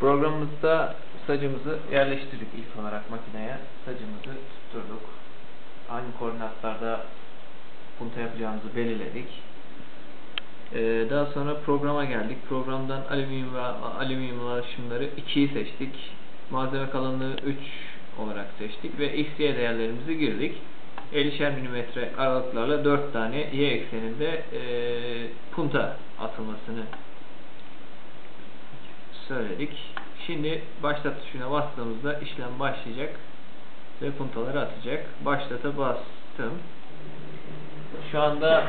Programımızda sacımızı yerleştirdik ilk olarak makineye. Sacımızı tutturduk. Hangi koordinatlarda punta yapacağımızı belirledik. Ee, daha sonra programa geldik. Programdan alüminyum ve alüminyum alaşımları 2'yi seçtik. Malzeme kalınlığı 3 olarak seçtik ve x, y değerlerimizi girdik. 50'şer milimetre aralıklarla 4 tane y ekseninde e, punta atılmasını söyledik. Şimdi başlat tuşuna bastığımızda işlem başlayacak ve puntaları atacak. Başlata bastım. Şu anda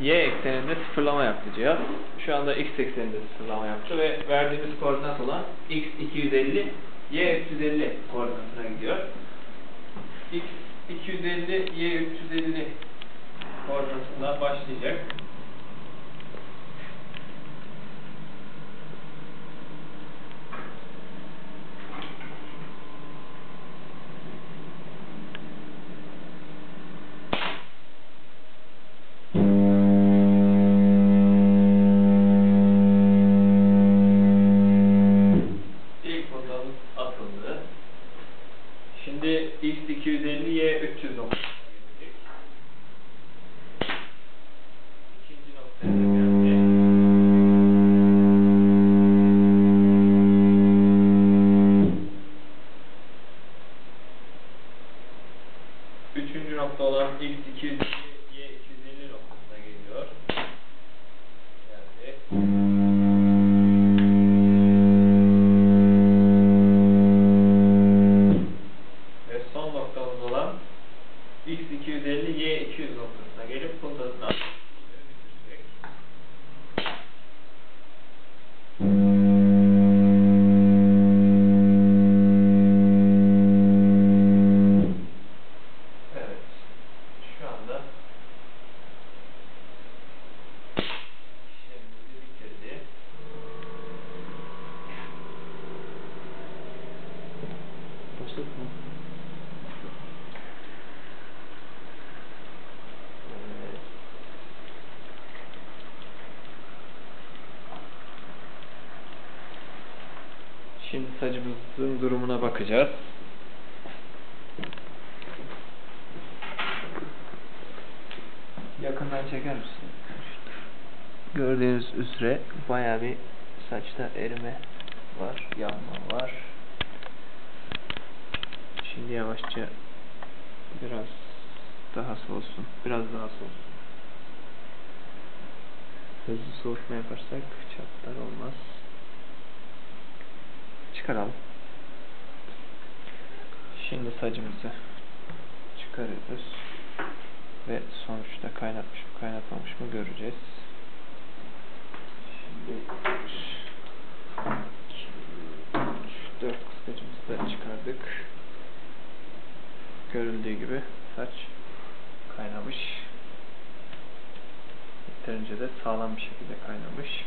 y ekseninde sıfırlama yaptı cihaz. Şu anda x ekseninde sıfırlama yaptı ve verdiğimiz koordinat olan x 250 y 350 koordinatına gidiyor. x 250 y 350 koordinatından başlayacak. Şimdi x 250 y 300 noktasına gelecek. İkinci noktaya. Üçüncü nokta olan x 250 y 250 noktasına geliyor. Geldi. x250, y200 noktasına gelip puntasını alır. Thank you. Şimdi sacımızın durumuna bakacağız. Yakından çeker misin? Gördüğünüz üzere bayağı bir saçta erime var, yanma var. Şimdi yavaşça biraz daha soğusun, biraz daha soğusun. Hızlı soğutma yaparsak çatlar olmaz. Çıkaralım. Şimdi sacımızı çıkarıyoruz. Ve sonuçta kaynatmış mı kaynatmamış mı göreceğiz. Şimdi 4 kıskacımızı da çıkardık. Görüldüğü gibi saç kaynamış. Yeterince de sağlam bir şekilde kaynamış.